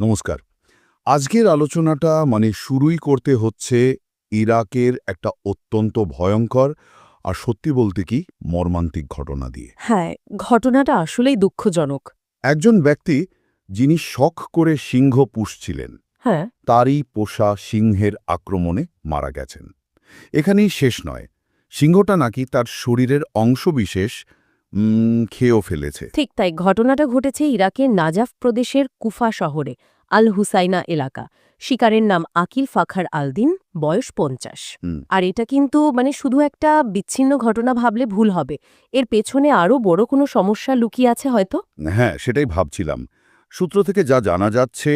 নমস্কার। আজকের আলোচনাটা মানে শুরুই করতে হচ্ছে ইরাকের একটা অত্যন্ত ভয়ঙ্কর আর সত্যি বলতে কি মর্মান্তিক ঘটনা দিয়ে। হ্যাঁ ঘটনাটা আসলেই দুঃখজনক। একজন ব্যক্তি যিনি শখ করে সিংহ পুষছিলেন হ্যাঁ। তারই পোষা সিংহের আক্রমণে মারা গেছেন। এখানেই শেষ নয় সিংহটা নাকি তার শরীরের অংশবিশেষ খেয়েও ফেলেছে। ঠিক তাই ঘটনাটা ঘটেছে ইরাকের নাজাফ প্রদেশের কুফা শহরে আল হুসাইনা এলাকা। শিকারের নাম আকিল ফাখার আলদিন বয়স পঞ্চাশ। আর এটা কিন্তু মানে শুধু একটা বিচ্ছিন্ন ঘটনা ভাবলে ভুল হবে। এর পেছনে আরও বড় কোনো সমস্যা লুকিয়ে আছে হয়তো? হ্যাঁ সেটাই ভাবছিলাম। সূত্র থেকে যা জানা যাচ্ছে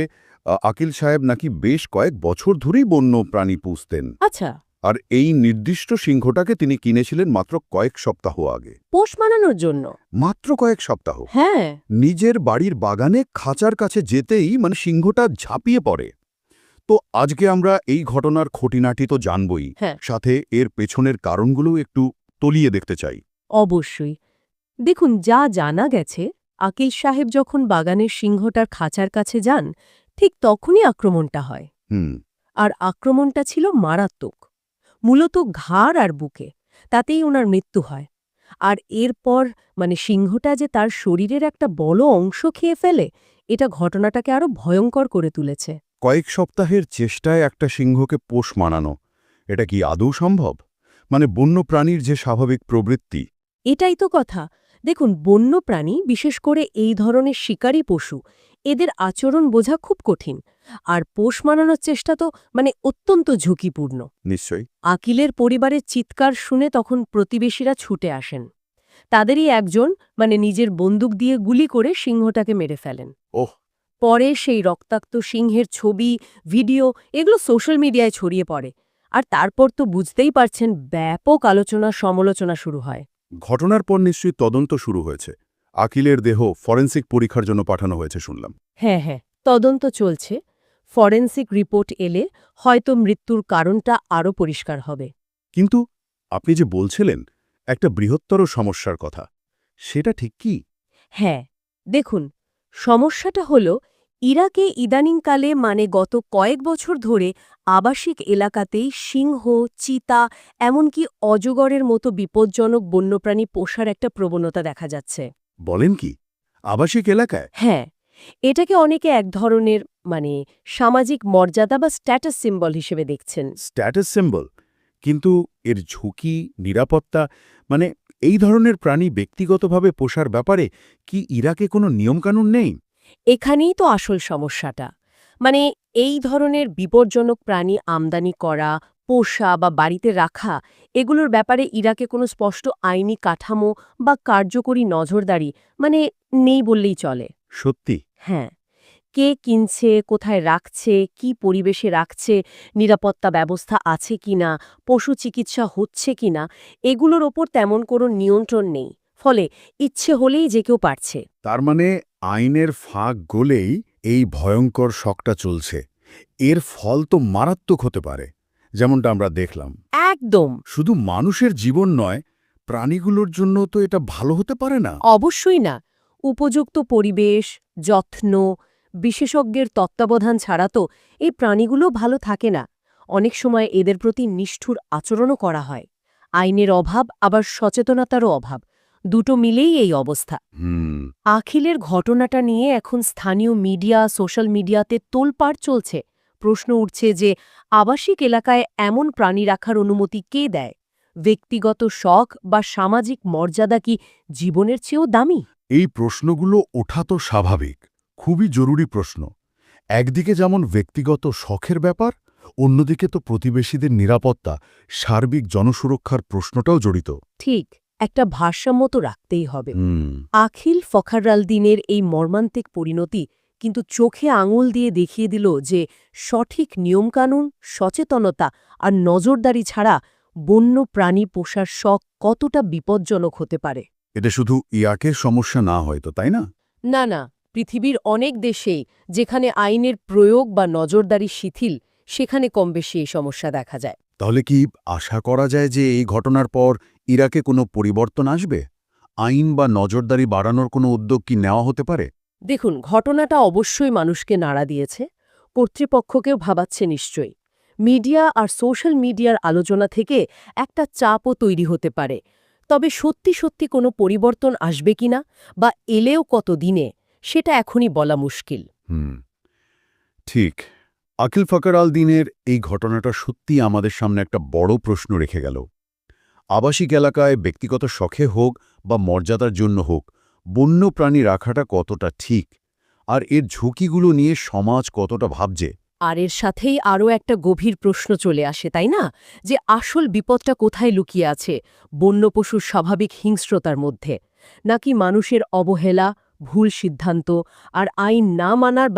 আকিল সাহেব নাকি বেশ কয়েক বছর ধরেই বন্য প্রাণী পুষতেন। আচ্ছা। আর এই নির্দিষ্ট সিংহটাকে তিনি কিনেছিলেন মাত্র কয়েক সপ্তাহ আগে। পোষ মানানোর জন্য? মাত্র কয়েক সপ্তাহ। হ্যাঁ। নিজের বাড়ির বাগানে খাঁচার কাছে যেতেই মানে সিংহটা ঝাঁপিয়ে পড়ে। তো আজকে আমরা এই ঘটনার খটিনাটি তো জানবই। হ্যাঁ। সাথে এর পেছনের কারণগুলোও একটু তলিয়ে দেখতে চাই। অবশ্যই। দেখুন যা জানা গেছে আকিল সাহেব যখন বাগানের সিংহটার খাঁচার কাছে যান ঠিক তখনই আক্রমণটা হয়। হুম। আর আক্রমণটা ছিল মারাত্মক। মূলত ঘাড় আর বুকে তাতেই ওনার মৃত্যু হয়। আর এরপর মানে সিংহটা যে তার শরীরের একটা বড় অংশ খেয়ে ফেলে এটা ঘটনাটাকে আরও ভয়ঙ্কর করে তুলেছে। কয়েক সপ্তাহের চেষ্টায় একটা সিংহকে পোষ মানানো এটা কি আদৌ সম্ভব? মানে বন্য প্রাণীর যে স্বাভাবিক প্রবৃত্তি। এটাই তো কথা। দেখুন বন্য প্রাণী বিশেষ করে এই ধরনের শিকারী পশু এদের আচরণ বোঝা খুব কঠিন। আর পোষ মানানোর চেষ্টা তো মানে অত্যন্ত ঝুঁকিপূর্ণ। নিশ্চয়ই। আকিলের পরিবারের চিৎকার শুনে তখন প্রতিবেশীরা ছুটে আসেন। তাদেরই একজন মানে নিজের বন্দুক দিয়ে গুলি করে সিংহটাকে মেরে ফেলেন। ওহ। পরে সেই রক্তাক্ত সিংহের ছবি ভিডিও এগুলো সোশ্যাল মিডিয়ায় ছড়িয়ে পড়ে। আর তারপর তো বুঝতেই পারছেন ব্যাপক আলোচনা সমালোচনা শুরু হয়। ঘটনার পর নিশ্চয়ই তদন্ত শুরু হয়েছে। আকিলের দেহ ফরেন্সিক পরীক্ষার জন্য পাঠানো হয়েছে শুনলাম। হ্যাঁ হ্যাঁ তদন্ত চলছে। ফরেন্সিক রিপোর্ট এলে হয়তো মৃত্যুর কারণটা আরও পরিষ্কার হবে। কিন্তু আপনি যে বলছিলেন একটা বৃহত্তর সমস্যার কথা সেটা ঠিক কি? হ্যাঁ দেখুন সমস্যাটা হল ইরাকে ইদানিংকালে মানে গত কয়েক বছর ধরে আবাসিক এলাকাতেই সিংহ চিতা এমনকি অজগরের মতো বিপজ্জনক বন্যপ্রাণী পোষার একটা প্রবণতা দেখা যাচ্ছে। বলেন কি আবাসিক এলাকায়? হ্যাঁ এটাকে অনেকে এক ধরনের মানে সামাজিক মর্যাদা বা স্ট্যাটাস সিম্বল হিসেবে দেখছেন। স্ট্যাটাস সিম্বল কিন্তু এর ঝুঁকি নিরাপত্তা মানে এই ধরনের প্রাণী ব্যক্তিগতভাবে পোষার ব্যাপারে কি ইরাকে কোনো নিয়মকানুন নেই? এখানেই তো আসল সমস্যাটা। মানে এই ধরনের বিপজ্জনক প্রাণী আমদানি করা পোষা বা বাড়িতে রাখা এগুলোর ব্যাপারে ইরাকে কোনো স্পষ্ট আইনি কাঠামো বা কার্যকরী নজরদারি মানে নেই বললেই চলে। সত্যি? হ্যাঁ। কে কিনছে কোথায় রাখছে কি পরিবেশে রাখছে নিরাপত্তা ব্যবস্থা আছে কিনা পশু চিকিৎসা হচ্ছে কিনা এগুলোর ওপর তেমন কোনো নিয়ন্ত্রণ নেই। ফলে ইচ্ছে হলেই যে কেউ পারছে। তার মানে আইনের ফাঁক গলেই এই ভয়ঙ্কর শকটা চলছে। এর ফল তো মারাত্মক হতে পারে। যেমনটা আমরা দেখলাম। একদম। শুধু মানুষের জীবন নয় প্রাণীগুলোর জন্য তো এটা ভালো হতে পারে না। অবশ্যই না। উপযুক্ত পরিবেশ যত্ন বিশেষজ্ঞের তত্ত্বাবধান ছাড়া তো এই প্রাণীগুলো ভালো থাকে না। অনেক সময় এদের প্রতি নিষ্ঠুর আচরণও করা হয়। আইনের অভাব আবার সচেতনতারও অভাব। দুটো মিলেই এই অবস্থা। আখিলের ঘটনাটা নিয়ে এখন স্থানীয় মিডিয়া সোশ্যাল মিডিয়াতে তোলপাড় চলছে। প্রশ্ন উঠছে যে আবাসিক এলাকায় এমন প্রাণী রাখার অনুমতি কে দেয়? ব্যক্তিগত শখ বা সামাজিক মর্যাদা কি জীবনের চেয়েও দামি? এই প্রশ্নগুলো ওঠা তো স্বাভাবিক খুবই জরুরি প্রশ্ন। একদিকে যেমন ব্যক্তিগত শখের ব্যাপার অন্যদিকে তো প্রতিবেশীদের নিরাপত্তা সার্বিক জনসুরক্ষার প্রশ্নটাও জড়িত। ঠিক একটা ভারসাম্য তো রাখতেই হবে। আখিল ফখাররাল দিনের এই মর্মান্তিক পরিণতি কিন্তু চোখে আঙুল দিয়ে দেখিয়ে দিল যে সঠিক নিয়মকানুন সচেতনতা আর নজরদারি ছাড়া বন্য প্রাণী পোষার শখ কতটা বিপজ্জনক হতে পারে। এটা শুধু ইয়াকের সমস্যা না হয়তো তাই না? না না পৃথিবীর অনেক দেশেই যেখানে আইনের প্রয়োগ বা নজরদারি শিথিল সেখানে কম বেশি এই সমস্যা দেখা যায়। তাহলে কি আশা করা যায় যে এই ঘটনার পর ইরাকে কোনো পরিবর্তন আসবে? আইন বা নজরদারি বাড়ানোর কোনো উদ্যোগ কি নেওয়া হতে পারে? দেখুন, ঘটনাটা অবশ্যই মানুষকে নাড়া দিয়েছে, কর্তৃপক্ষকেও ভাবাচ্ছে নিশ্চয়ই। মিডিয়া আর সোশ্যাল মিডিয়ার আলোচনা থেকে একটা চাপও তৈরি হতে পারে। তবে সত্যি সত্যি কোনো পরিবর্তন আসবে কিনা বা এলেও কত দিনে সেটা এখনই বলা মুশকিল। ঠিক। আকিল ফকর আল দিনের এই ঘটনাটা সত্যি আমাদের সামনে একটা বড় প্রশ্ন রেখে গেল। আবাসিক এলাকায় ব্যক্তিগত শখে হোক বা মর্যাদার জন্য হোক বন্য প্রাণী রাখাটা কতটা ঠিক, আর এর ঝুঁকিগুলো নিয়ে সমাজ কতটা ভাবছে? আর এর সাথেই আরও একটা গভীর প্রশ্ন চলে আসে, তাই না? যে আসল বিপদটা কোথায় লুকিয়ে আছে বন্য পশুর স্বাভাবিক হিংস্রতার মধ্যে? নাকি মানুষের অবহেলা, ভুল সিদ্ধান্ত আর আইন না মানার